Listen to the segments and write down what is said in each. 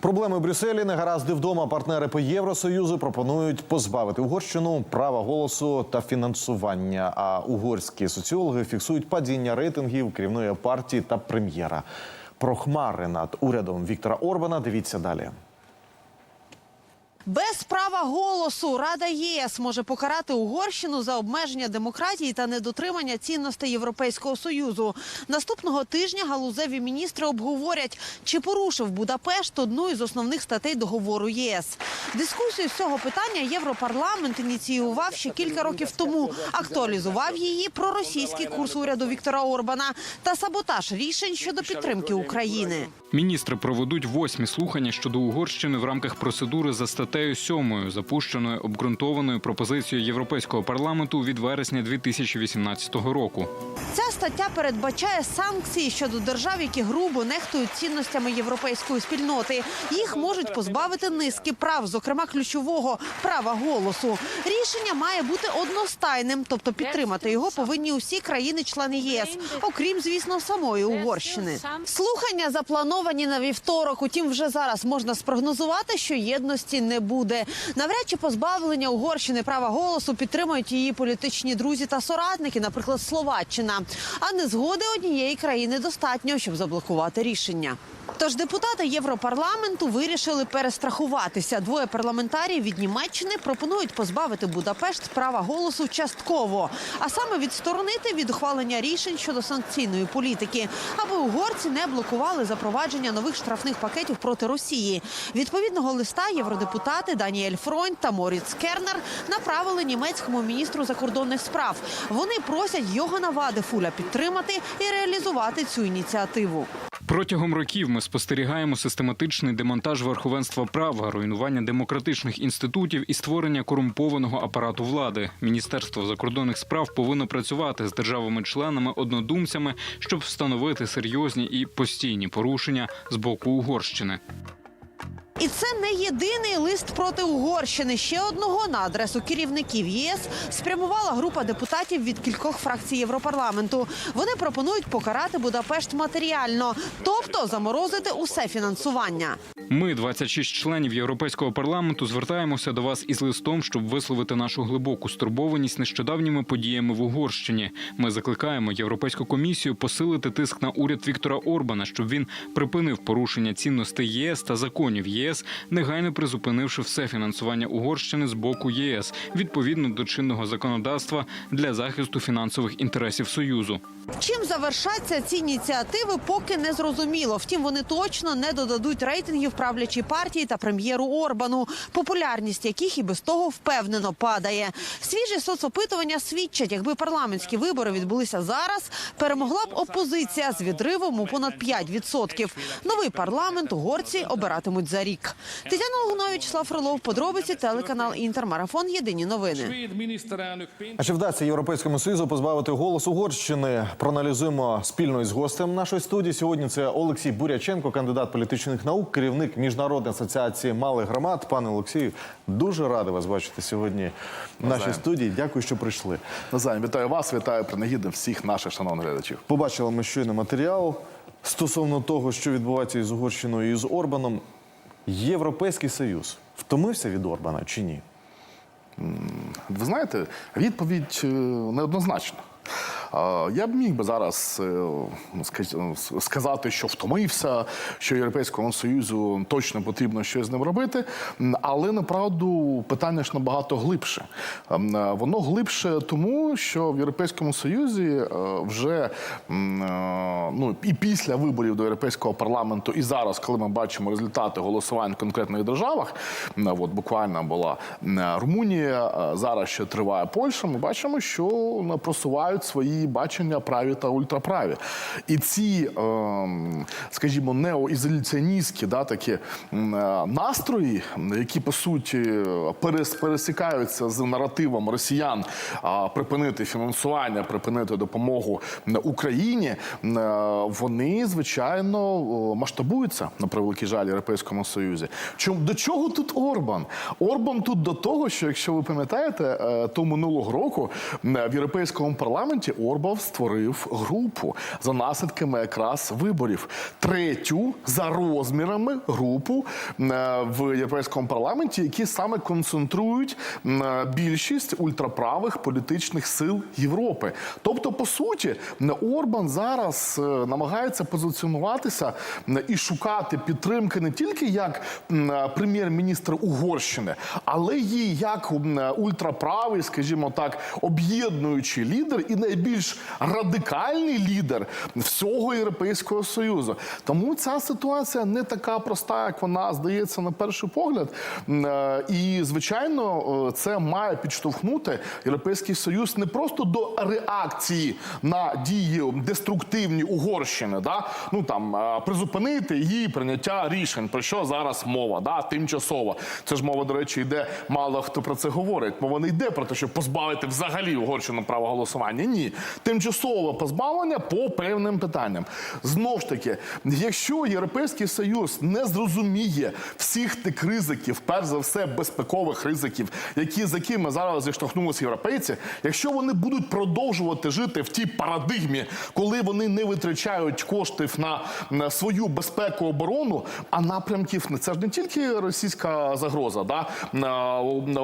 Проблеми Брюсселі, негаразди вдома. Партнери по Євросоюзу пропонують позбавити Угорщину права голосу та фінансування. А угорські соціологи фіксують падіння рейтингів керівної партії та прем'єра. Про хмари над урядом Віктора Орбана. Дивіться далі. Без права голосу Рада ЄС може покарати Угорщину за обмеження демократії та недотримання цінностей Європейського союзу. Наступного тижня галузеві міністри обговорять, чи порушив Будапешт одну із основних статей договору ЄС. Дискусію з цього питання Європарламент ініціював ще кілька років тому. Актуалізував її про російський курс уряду Віктора Орбана та саботаж рішень щодо підтримки України. Міністри проведуть восьмі слухання щодо Угорщини в рамках процедури за статтею 7, запущеної обґрунтованою пропозицією Європейського парламенту від вересня 2018 року. Ця стаття передбачає санкції щодо держав, які грубо нехтують цінностями європейської спільноти. Їх можуть позбавити низки прав, зокрема ключового права голосу. Рішення має бути одностайним, тобто підтримати його повинні усі країни-члени ЄС, окрім звісно самої Угорщини. Слухання заплановані на вівторок. Утім, вже зараз можна спрогнозувати, що єдності не буде. Навряд чи позбавлення Угорщини права голосу підтримують її політичні друзі та соратники, наприклад, Словаччина. А не згоди однієї країни достатньо, щоб заблокувати рішення. Тож депутати Європарламенту вирішили перестрахуватися. Двоє парламентарів від Німеччини пропонують позбавити Будапешт права голосу частково, а саме відсторонити від ухвалення рішень щодо санкційної політики, аби угорці не блокували запровадження нових штрафних пакетів проти Росії. Відповідного листа євродепутати Даніель Фройн та Моріц Кернер направили німецькому міністру закордонних справ. Вони просять Йогана Вадефуля підтримати і реалізувати цю ініціативу. Протягом років ми спостерігаємо систематичний демонтаж верховенства права, руйнування демократичних інститутів і створення корумпованого апарату влади. Міністерство закордонних справ повинно працювати з державами-членами однодумцями, щоб встановити серйозні і постійні порушення з боку Угорщини. І це не єдиний лист проти Угорщини. Ще одного на адресу керівників ЄС спрямувала група депутатів від кількох фракцій Європарламенту. Вони пропонують покарати Будапешт матеріально, тобто заморозити усе фінансування. Ми, 26 членів Європейського парламенту, звертаємося до вас із листом, щоб висловити нашу глибоку стурбованість нещодавніми подіями в Угорщині. Ми закликаємо Європейську комісію посилити тиск на уряд Віктора Орбана, щоб він припинив порушення цінностей ЄС та законів ЄС, негайно призупинивши все фінансування Угорщини з боку ЄС відповідно до чинного законодавства для захисту фінансових інтересів Союзу. Чим завершаться ці ініціативи, поки не зрозуміло. Втім, вони точно не додадуть рейтингів правлячій партії та прем'єру Орбану, популярність яких і без того впевнено падає. Свіжі соцопитування свідчать, якби парламентські вибори відбулися зараз, перемогла б опозиція з відривом у понад 5%. Новий парламент угорці обиратимуть за рік. Тетяна Лунович, Слав Фролов, подробиці, телеканал Інтермарафон. Єдині новини. А чи вдасться Європейському Союзу позбавити голос Угорщини? Проаналізуємо спільно із гостем нашої студії. Сьогодні це Олексій Буряченко, кандидат політичних наук, керівник міжнародної асоціації малих громад. Пане Олексію, дуже радий вас бачити сьогодні в нашій студії. Дякую, що прийшли. Назаєм, вітаю вас, вітаю принагідно всіх наших шановних глядачів. Побачили ми щойно матеріал стосовно того, що відбувається із Угорщиною і з Орбаном. Європейський Союз втомився від Орбана чи ні? Ви знаєте, відповідь е, неоднозначна. Я б міг би зараз е, ну, е, сказати, що втомився, що Європейському Союзу точно потрібно щось з ним робити. Але направду питання ж набагато глибше. Е, Воно глибше тому, що в Європейському Союзі вже ну, і після виборів до Європейського парламенту, і зараз, коли ми бачимо результати голосувань в конкретних державах, от буквально була Румунія, зараз ще триває Польща. Ми бачимо, що м, просувають свої бачення праві та ультраправі. І ці, ем, скажімо, неоізоляціоністські да, такі е, настрої, які по суті пересікаються з наративом росіян припинити фінансування, припинити допомогу Україні, е, вони звичайно масштабуються на превеликий жаль Європейському Союзі. Чому до чого тут Орбан? Орбан тут до того, що якщо ви пам'ятаєте, е, то минулого року в європейському парламенті Орбан створив групу за наслідками якраз виборів. Третю за розмірами групу е, в європейському парламенті, які саме концентрують е, більшість ультраправих політичних сил Європи. Тобто, по суті, Орбан зараз е, намагається позиціонуватися і шукати підтримки не тільки як прем'єр-міністр Угорщини, але й як ультраправий, скажімо так, об'єднуючий лідер і найбільш радикальний лідер всього Європейського союзу. Тому ця ситуація не така проста, як вона здається на перший погляд. Е, І звичайно, е, це має підштовхнути Європейський Союз не просто до реакції на дії деструктивні Угорщини, да ну там е, призупинити її прийняття рішень, про що зараз мова, да тимчасово. Це ж мова, до речі, йде мало хто про це говорить. Мова не йде про те, щоб позбавити взагалі Угорщину права голосування. Ні, тимчасове позбавлення по певним питанням. Знов ж таки, якщо Європейський Союз не зрозуміє всіх тих ризиків, перш за все безпекових ризиків, які з якими зараз зіштовхнулися європейці, якщо вони будуть продовжувати жити в тій парадигмі, коли вони не витрачають коштів на, на свою безпеку оборону, а напрямків це ж не тільки російська загроза, да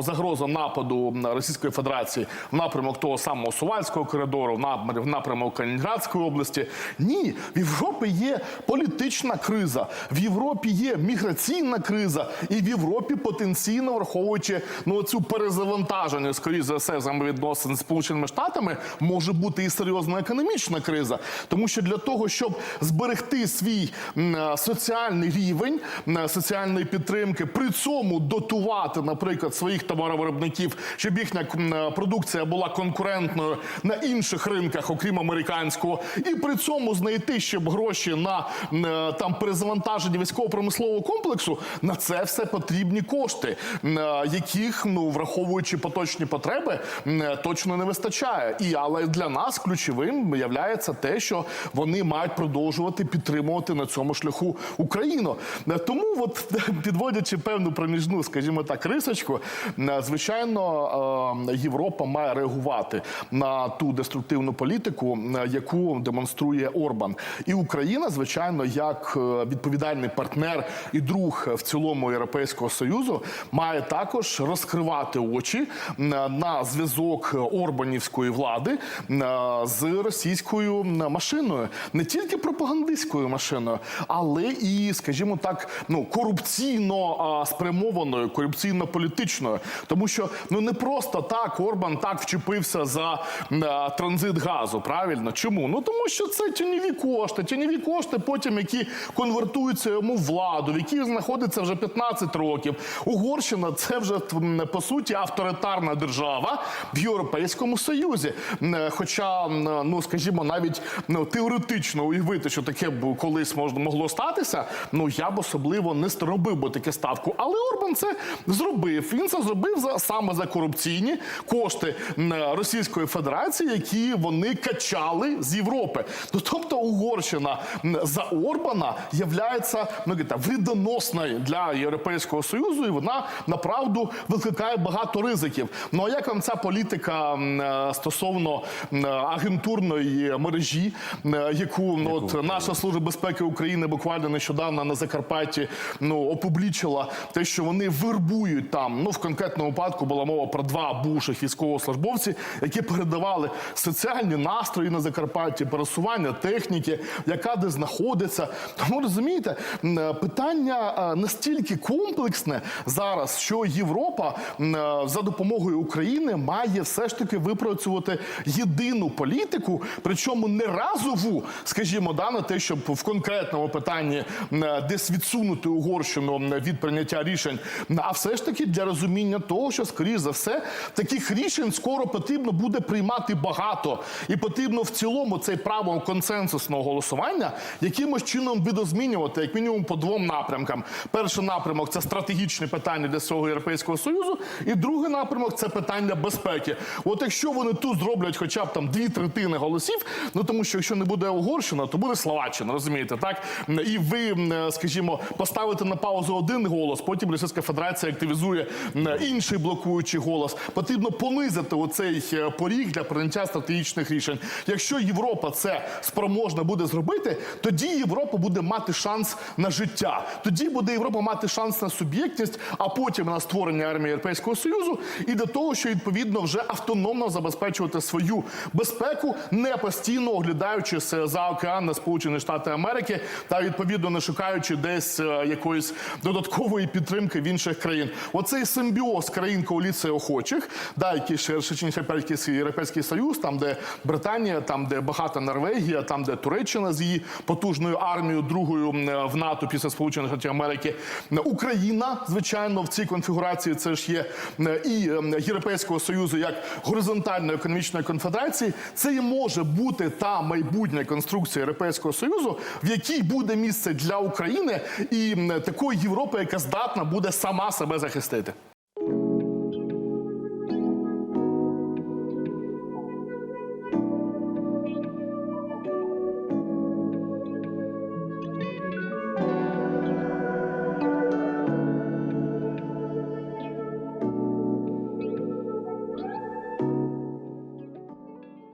загроза нападу Російської Федерації в напрямок того самого Сувальського коридору, нап- в напрямок Калінінградської області. Ні, в Європі є політична криза, в Європі є міграційна криза, і в Європі потенційно враховуючи ну цю перезавантаження, скоріш за все, взаємовідносин з Сполученими Штатами, може бути і серйозна економічна криза, тому що для того, щоб зберегти свій е, соціальний рівень соціальної підтримки, при цьому дотувати, наприклад, своїх товаровиробників, щоб їхня е, продукція була конкурентною на інших ринках, окрім американського, і при цьому знайти щоб гроші на е, там перезавантаження військово-промислового комплексу. На це все потрібні кошти, е, яких ну враховуючи поточні потреби, е, точно не вистачає. І але для нас ключовим являється те, що вони мають продовжувати підтримувати на цьому шляху Україну. Тому, от підводячи певну проміжну, скажімо так, рисочку, звичайно, е, Європа має реагувати на ту деструктивну політику, е, яку демонструє Орбан, і Україна, звичайно, як е, відповідальний партнер і друг в цілому Європейського союзу, має також розкривати очі на зв'язок Орбанівської влади е, з російською машиною, не тільки пропагандистською машиною, але і, скажімо так, ну корупційно спрямованою, корупційно-політичною, тому що ну не просто так Орбан так вчепився за а, транзит газу. Правильно, чому? Ну тому що це тіньові кошти, тіньові кошти, потім які конвертуються йому в владу, в якій знаходиться вже 15 років. Угорщина це вже по суті авторитарна держава в Європейському Союзі. Хоча, ну скажімо, навіть ну теоретично уявити, що таке б колись можна могло статися. Ну я б особливо не робив би таку ставку. Але Орбан це зробив. Він це зробив за саме за корупційні кошти Російської Федерації, які вони качали з Європи. Ну тобто Угорщина за Орбана являється ну вредоносною для Європейського союзу, і вона направду викликає багато ризиків. Ну а як вам ця політика е, стосовно агентурної мережі, яку ну, от наша служба безпеки України буквально нещодавно на Закарпатті ну опублічила те, що вони вербують там. Ну в конкретному випадку була мова про два бувших військовослужбовці, які передавали соціальні настрої на Закарпатті, пересування техніки, яка де знаходиться. Тому розумієте, е, питання е, настільки комплексне зараз, що Європа е, за допомогою України має все ж таки випрацювати єдину політику, причому не разову, скажімо, да, на те, щоб в конкретному питанні десь відсунути Угорщину від прийняття рішень, а все ж таки для розуміння того, що скоріш за все таких рішень скоро потрібно буде приймати багато, і потрібно в цілому цей право консенсусного голосування якимось чином видозмінювати, як мінімум по двом напрямкам. Перший напрямок це стратегічні питання для всього європейського союзу, і другий напрямок це питання безпеки. От якщо вони тут зроблять, хоча б там дві третини голосів, ну тому що якщо не буде Угорщина, то буде Словаччина, розумієте, так і ви, скажімо, поставите на паузу один голос, потім Російська Федерація активізує інший блокуючий голос. Потрібно понизити оцей е, поріг для прийняття стратегічних стратегічних рішень. Якщо Європа це спроможна буде зробити, тоді Європа буде мати шанс на життя. Тоді буде Європа мати шанс на суб'єктність, а потім на створення армії Європейського союзу і до того, що відповідно вже автономно забезпечувати свою безпеку, не постійно оглядаючись за океан на Сполучені Штати Америки та відповідно не шукаючи десь е, якоїсь додаткової підтримки в інших країн. Оцей симбіоз країн коаліції охочих, да, які ширше ніж Європейський, Союз, там де Британія, там де багата Норвегія, там де Туреччина з її потужною армією, другою в НАТО після Сполучених Штатів Америки, Україна, звичайно, в цій конфігурації це ж є е, і е, Європейського союзу як горизонтальної економічної конфедерації. Це і може бути та майбутня конструкція Європейського союзу, в якій буде місце для України і такої Європи, яка здатна буде сама себе захистити.